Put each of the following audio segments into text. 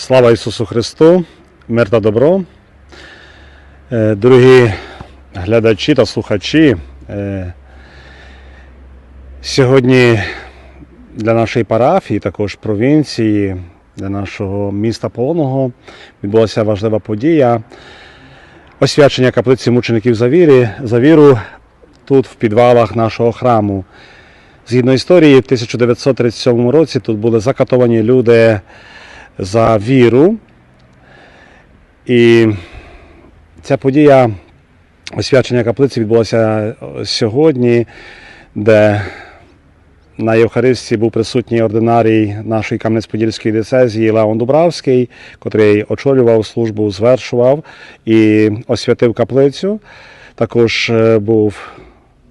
Слава Ісусу Христу, мир та добро. Е, Дорогі глядачі та слухачі, е, сьогодні для нашої парафії, також провінції, для нашого міста Полоного відбулася важлива подія освячення каплиці мучеників за, вірі, за віру тут, в підвалах нашого храму. Згідно історії, в 1937 році тут були закатовані люди за віру. І ця подія освячення каплиці відбулася сьогодні, де на Євхаристії був присутній ординарій нашої Кам'янець-Подільської дицезії Леон Дубравський, котрий очолював службу, звершував і освятив каплицю. Також е, був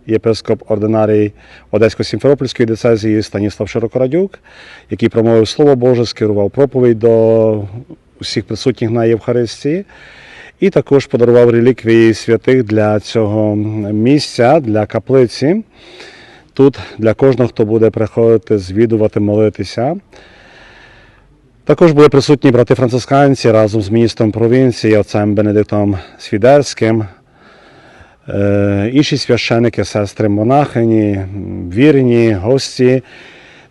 єпископ ординарій Одесько-Сімферопольської дицезії Станіслав Широкорадюк, який промовив Слово Боже, скерував проповідь до усіх присутніх на Євхаристії. І також подарував реліквії святих для цього місця, для каплиці. Тут для кожного, хто буде приходити, звідувати, молитися. Також були присутні брати францисканці разом з міністром провінції, отцем Бенедиктом Свідерським, інші священики, сестри монахині, вірні, гості,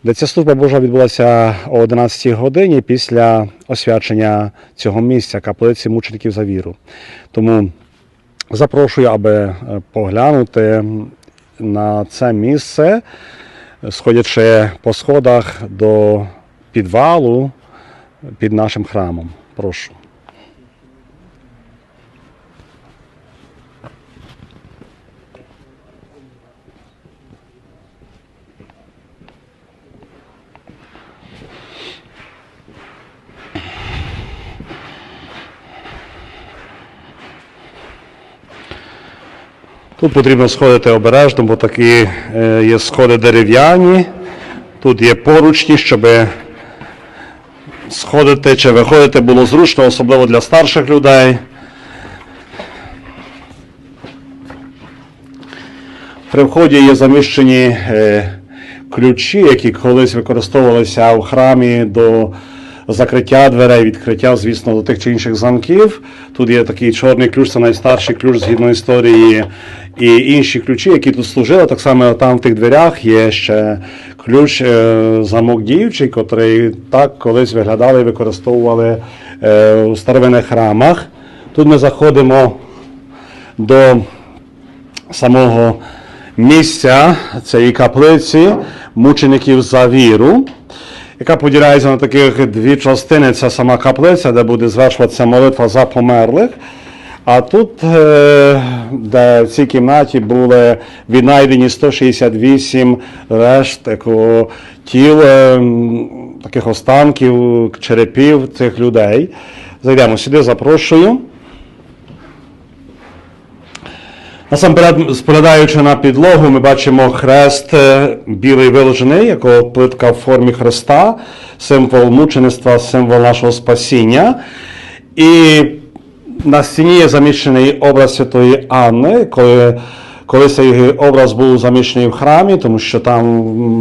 де ця служба Божа відбулася о 11 годині після освячення цього місця, каплиці мучеників за віру. Тому запрошую, аби е, поглянути на це місце, сходячи по сходах до підвалу під нашим храмом. Прошу. Тут потрібно сходити обережно, бо такі е, є сходи дерев'яні. Тут є поручні, щоб сходити чи виходити було зручно, особливо для старших людей. При вході є заміщені е, ключі, які колись використовувалися у храмі до закриття дверей, відкриття, звісно, до тих чи інших замків. Тут є такий чорний ключ, це найстарший ключ згідно історії, і інші ключі, які тут служили. Так само там в тих дверях є ще ключ е, замок діючий, котрий так колись виглядали і використовували е, у старовинних храмах. Тут ми заходимо до самого місця цієї каплиці мучеників за віру, яка поділяється на таких дві частини. Це сама каплиця, де буде звершуватися молитва за померлих. А тут, е, де в цій кімнаті були віднайдені 168 решт такого тіл, е, таких останків, черепів цих людей. Зайдемо сюди, запрошую. Насамперед, споглядаючи на підлогу, ми бачимо хрест е, білий виложений, якого плитка в формі хреста, символ мучеництва, символ нашого спасіння. І на стіні є заміщений образ Святої Анни, коли, коли цей образ був заміщений в храмі, тому що там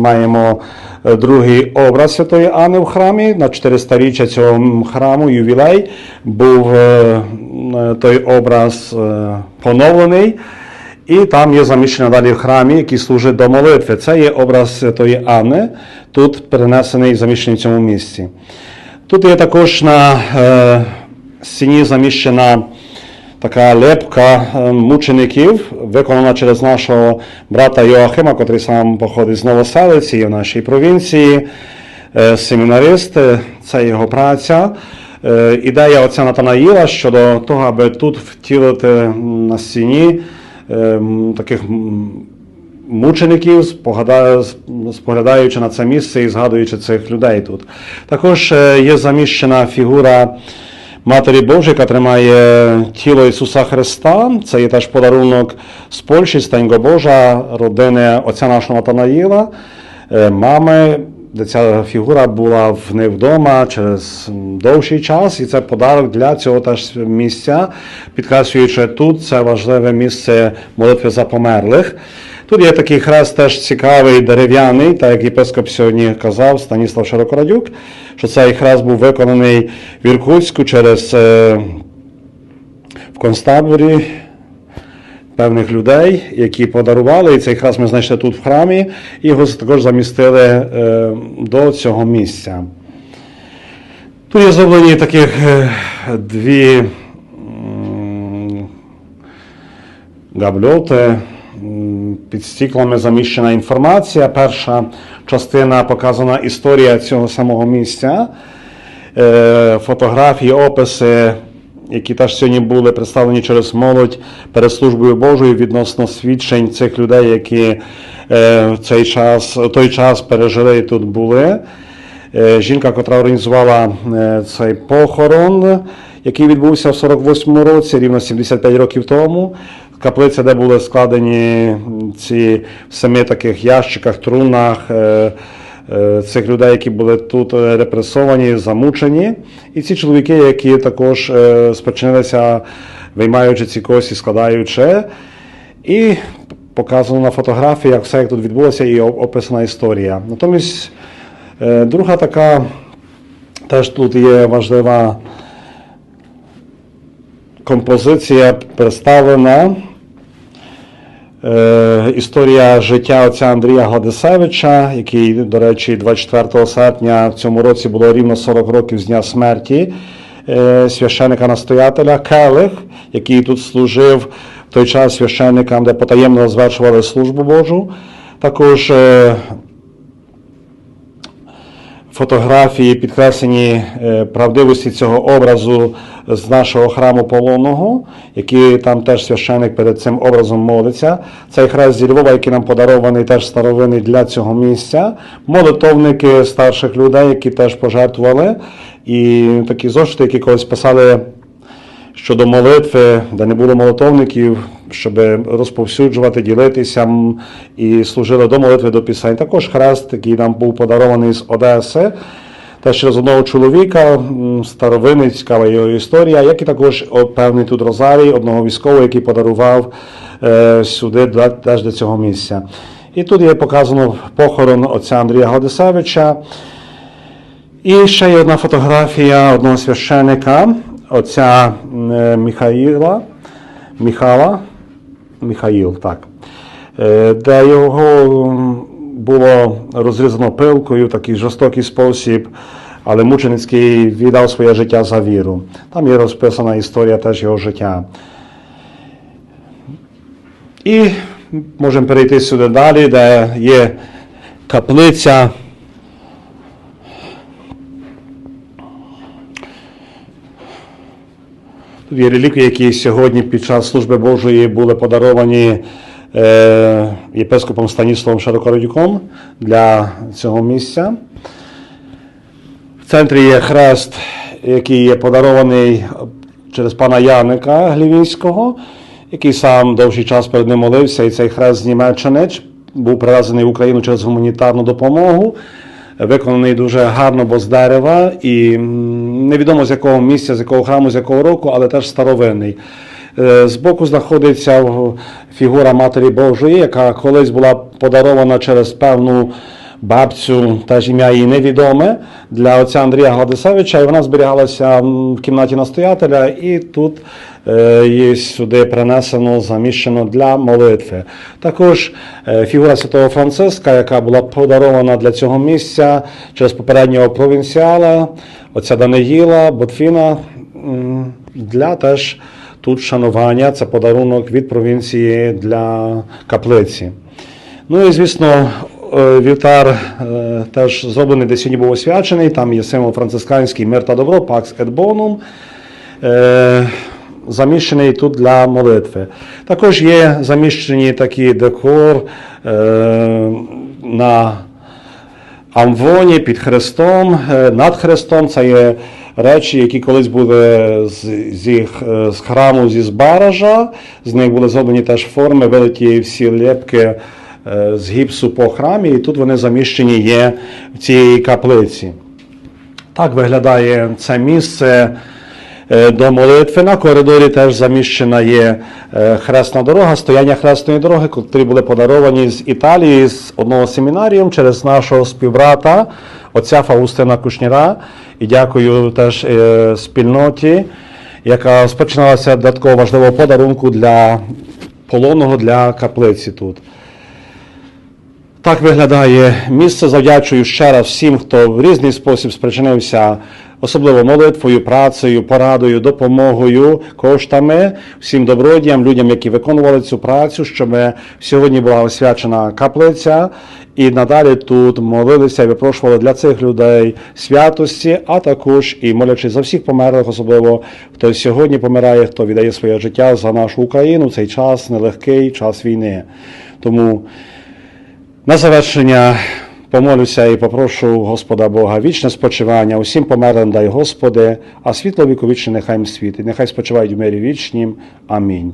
маємо е, другий образ Святої Анни в храмі. На 400-річчя цього храму, ювілей, був е, той образ е, поновлений. І там є заміщено далі в храмі, який служить до молитви. Це є образ Святої Анни, тут перенесений і заміщений в цьому місці. Тут є також на е, стіні заміщена така лепка е, мучеників, виконана через нашого брата Йоахима, котрий сам походить з Новоселиці, є в нашій провінції, е, семінарист, е, це його праця. Е, Ідея отця Натанаїла щодо того, аби тут втілити на стіні е, таких мучеників, споглядаючи на це місце і згадуючи цих людей тут. Також е, є заміщена фігура Матері Божої, яка тримає тіло Ісуса Христа. Це є теж подарунок з Польщі, Стеньго Божа, родини отця нашого Натанаїла, мами. Де ця фігура була в них вдома через довший час, і це подарок для цього теж місця, підкреслюючи тут це важливе місце молитви за померлих. Тут є такий хрест теж цікавий, дерев'яний, так як єпископ сьогодні казав, Станіслав Широкорадюк, що цей хрест був виконаний в Іркутську через е, в концтаборі певних людей, які подарували, і цей хрест ми знайшли тут в храмі, і його також замістили е, до цього місця. Тут є зроблені таких е, дві габльоти. Під стіклами заміщена інформація. Перша частина показана історія цього самого місця, Е, фотографії, описи, які теж сьогодні були представлені через молодь перед службою Божою відносно свідчень цих людей, які е, в цей час, той час пережили і тут були. Е, Жінка, котра організувала е, цей похорон, який відбувся в 48-му році, рівно 75 років тому. Каплиця, де були складені ці семи таких ящиках, трунах цих людей, які були тут е, репресовані, замучені. І ці чоловіки, які також е, спричинилися, виймаючи ці кості, складаючи. І показано на фотографіях все, як тут відбулося, і описана історія. Натомість е, друга така теж тут є важлива композиція представлена. Е, історія життя отця Андрія Гладисевича, який, до речі, 24 серпня в цьому році було рівно 40 років з дня смерті е, священика настоятеля Келих, який тут служив в той час священникам, де потаємно звершували службу Божу. Також е, фотографії підкреслені е, правдивості цього образу з нашого храму полонного, який там теж священик перед цим образом молиться. Цей хрест зі Львова, який нам подарований, теж старовинний для цього місця. Молитовники старших людей, які теж пожертвували. І такі зошити, які колись писали щодо молитви, де не було молитовників, щоб розповсюджувати, ділитися і служили до молитви до пісень. Також хрест, який нам був подарований з Одеси. Теж через одного чоловіка, м, цікава його історія, як і також певний тут Розарій, одного військового, який подарував е, сюди теж до цього місця. І тут є показано похорон отця Андрія Гладисевича. І ще є одна фотографія одного священика, отця е, Михаїла, Михала, Михаїл, так, де його було розрізано пилкою в такий жорстокий спосіб, але мученицький віддав своє життя за віру. Там є розписана історія теж його життя. І можемо перейти сюди далі, де є каплиця. Є реліквії, які сьогодні під час служби Божої були подаровані е, єпископом Станіславом Широкородюком для цього місця. В центрі є хрест, який є подарований через пана Яника Глівінського, який сам довший час перед ним молився, і цей хрест з Німеччини був привезений в Україну через гуманітарну допомогу. Виконаний дуже гарно, бо з дерева, і невідомо з якого місця, з якого храму, з якого року, але теж старовинний. Е, Збоку знаходиться фігура Матері Божої, яка колись була подарована через певну бабцю, теж ім'я її невідоме, для отця Андрія Гладисевича, і вона зберігалася в кімнаті настоятеля, і тут е, її сюди принесено, заміщено для молитви. Також е, фігура святого Франциска, яка була подарована для цього місця через попереднього провінціала, отця Даниїла, Ботфіна, для теж тут шанування. Це подарунок від провінції для каплиці. Ну і звісно, вівтар е, теж зроблений, де сьогодні був освячений. Там є символ францисканський мир та добро, Pax et Bonum. Е, Заміщений тут для молитви. Також є заміщені такі декор е, на амвоні під хрестом, е, над хрестом. Це є речі, які колись були з, зі, з храму зі Збаража. З них були зроблені теж форми, вилиті всі лепки е, з гіпсу по храмі, і тут вони заміщені є в цій каплиці. Так виглядає це місце. е, до молитви. На коридорі теж заміщена є е, хресна дорога, стояння хресної дороги, котрі були подаровані з Італії з одного семінаріум через нашого співбрата, отця Фаустина Кушніра. І дякую теж е, спільноті, яка розпочиналася до такого важливого подарунку для полонного для каплиці тут. Так виглядає місце. Завдячую ще раз всім, хто в різний спосіб спричинився, особливо молитвою, працею, порадою, допомогою, коштами, всім добродіям, людям, які виконували цю працю, щоб сьогодні була освячена каплиця, і надалі тут молилися і випрошували для цих людей святості, а також і молячись за всіх померлих, особливо хто сьогодні помирає, хто віддає своє життя за нашу Україну. Цей час нелегкий, час війни. Тому. На завершення помолюся і попрошу Господа Бога вічне спочивання усім померлим дай Господи, а світло віковічне нехай їм світить, нехай спочивають в мирі вічнім. Амінь.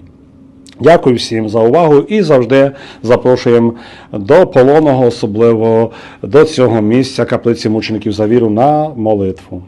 Дякую всім за увагу і завжди запрошуємо до полонного, особливо до цього місця каплиці мучеників за віру на молитву.